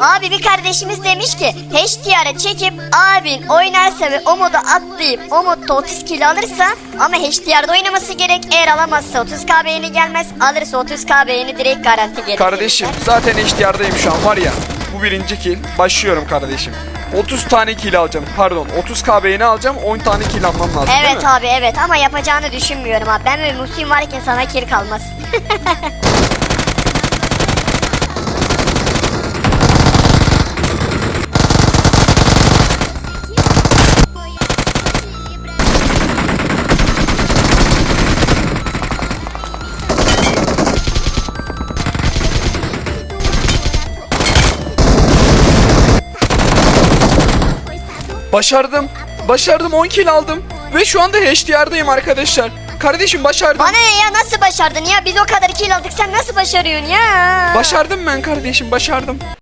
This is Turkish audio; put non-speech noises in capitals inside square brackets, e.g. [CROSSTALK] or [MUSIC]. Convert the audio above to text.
Abi bir kardeşimiz demiş ki HDR'ı çekip abin oynarsa ve o moda atlayıp o modda 30 kilo alırsa ama HDR'da oynaması gerek. Eğer alamazsa 30k beğeni gelmez. Alırsa 30k beğeni direkt garanti gelir. Kardeşim zaten HDR'dayım şu an var ya. Bu birinci kill. Başlıyorum kardeşim. 30 tane kill alacağım. Pardon 30k beğeni alacağım. 10 tane kill almam lazım Evet abi evet ama yapacağını düşünmüyorum abi. Ben ve Musim varken sana kir kalmaz. [LAUGHS] Başardım. Başardım 10 kill aldım. Ve şu anda HDR'dayım arkadaşlar. Kardeşim başardım. Bana ne ya nasıl başardın ya? Biz o kadar kill aldık sen nasıl başarıyorsun ya? Başardım ben kardeşim başardım.